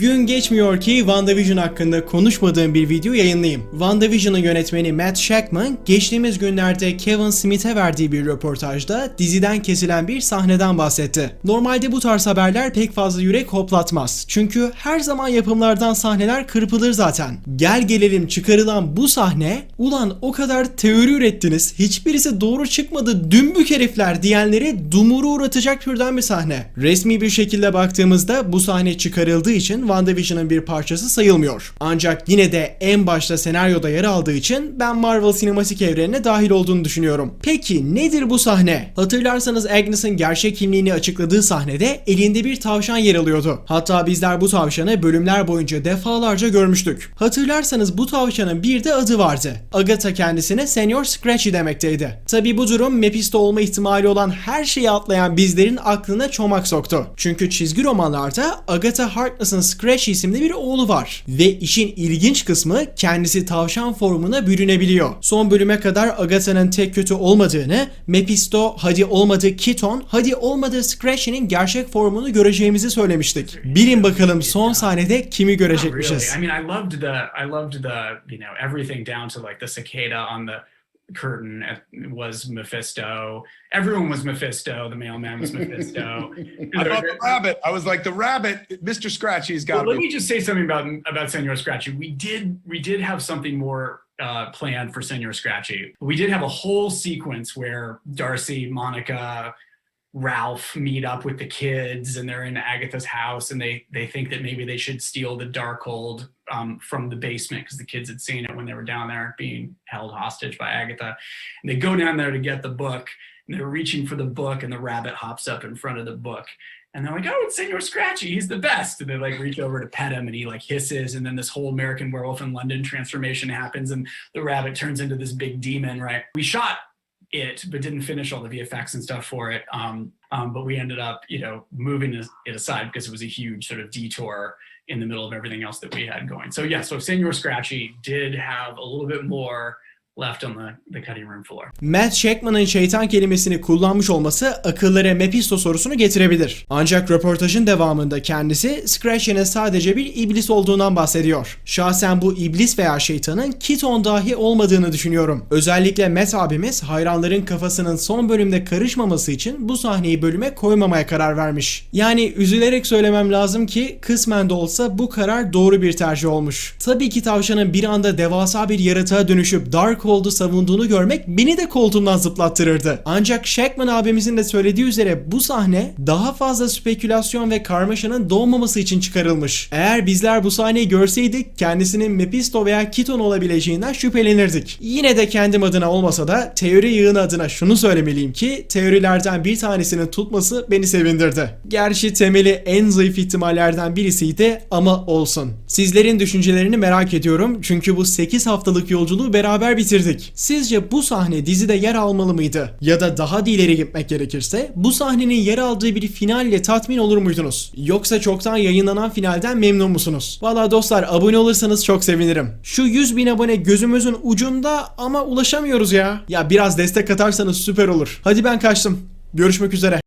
Gün geçmiyor ki WandaVision hakkında konuşmadığım bir video yayınlayayım. WandaVision'ın yönetmeni Matt Shakman geçtiğimiz günlerde Kevin Smith'e verdiği bir röportajda diziden kesilen bir sahneden bahsetti. Normalde bu tarz haberler pek fazla yürek hoplatmaz. Çünkü her zaman yapımlardan sahneler kırpılır zaten. Gel gelelim çıkarılan bu sahne ulan o kadar teori ürettiniz hiçbirisi doğru çıkmadı dümbük herifler diyenleri dumuru uğratacak türden bir sahne. Resmi bir şekilde baktığımızda bu sahne çıkarıldığı için WandaVision'ın bir parçası sayılmıyor. Ancak yine de en başta senaryoda yer aldığı için ben Marvel sinematik evrenine dahil olduğunu düşünüyorum. Peki nedir bu sahne? Hatırlarsanız Agnes'ın gerçek kimliğini açıkladığı sahnede elinde bir tavşan yer alıyordu. Hatta bizler bu tavşanı bölümler boyunca defalarca görmüştük. Hatırlarsanız bu tavşanın bir de adı vardı. Agatha kendisine Senior Scratchy demekteydi. Tabi bu durum Mephisto olma ihtimali olan her şeyi atlayan bizlerin aklına çomak soktu. Çünkü çizgi romanlarda Agatha Harkness'ın Scratchy isimli bir oğlu var. Ve işin ilginç kısmı kendisi tavşan formuna bürünebiliyor. Son bölüme kadar Agatha'nın tek kötü olmadığını, Mephisto hadi olmadı Keaton, hadi olmadı Scratchy'nin gerçek formunu göreceğimizi söylemiştik. Bilin bakalım son sahnede kimi görecekmişiz. I mean, I loved the I loved the you know everything down to like the cicada on the curtain was Mephisto. Everyone was Mephisto. The mailman was Mephisto. I thought the rabbit. I was like the rabbit. Mr. Scratchy's got Well, let me just say something about about Senor Scratchy. We did we did have something more uh, planned for Senor Scratchy. We did have a whole sequence where Darcy, Monica, Ralph meet up with the kids, and they're in Agatha's house, and they they think that maybe they should steal the Darkhold um, from the basement because the kids had seen it when they were down there being held hostage by Agatha. And they go down there to get the book, and they're reaching for the book, and the rabbit hops up in front of the book. And they're like, oh, it's Senor Scratchy. He's the best. And they like reach over to pet him and he like hisses. And then this whole American werewolf in London transformation happens and the rabbit turns into this big demon, right? We shot it, but didn't finish all the VFX and stuff for it. Um, um, but we ended up, you know, moving it aside because it was a huge sort of detour in the middle of everything else that we had going. So yeah, so Senor Scratchy did have a little bit more left on the, the cutting room floor. Matt Shakman'ın şeytan kelimesini kullanmış olması akıllara Mephisto sorusunu getirebilir. Ancak röportajın devamında kendisi Scratchy'nin sadece bir iblis olduğundan bahsediyor. Şahsen bu iblis veya şeytanın Keaton dahi olmadığını düşünüyorum. Özellikle Matt abimiz hayranların kafasının son bölümde karışmaması için bu sahneyi bölüme koymamaya karar vermiş. Yani üzülerek söylemem lazım ki kısmen de olsa bu karar doğru bir tercih olmuş. Tabii ki tavşanın bir anda devasa bir yaratığa dönüşüp Darkhold'u savunduğunu görmek beni de koltuğumdan zıplattırırdı. Ancak Shackman abimizin de söylediği üzere bu sahne daha fazla spekülasyon ve karmaşanın doğmaması için çıkarılmış. Eğer bizler bu sahneyi görseydik kendisinin Mephisto veya Keaton olabileceğinden şüphelenirdik. Yine de kendim adına olmasa da teori yığını adına şunu söylemeliyim ki teorilerden bir tanesinin tutması beni sevindirdi. Gerçi temeli en zayıf ihtimallerden birisiydi ama olsun. Sizlerin düşüncelerini merak ediyorum çünkü bu 8 haftalık yolculuğu beraber bitirdik. Sizce bu sahne dizide yer almalı mıydı? Ya da daha da ileri gitmek gerekirse bu sahnenin yer aldığı bir finalle tatmin olur muydunuz? Yoksa çoktan yayınlanan finalden memnun musunuz? Valla dostlar abone olursanız çok sevinirim. Şu 100 bin abone gözümüzün ucunda ama ulaşamıyoruz ya. Ya biraz destek atarsanız süper olur. Hadi ben kaçtım. Görüşmek üzere.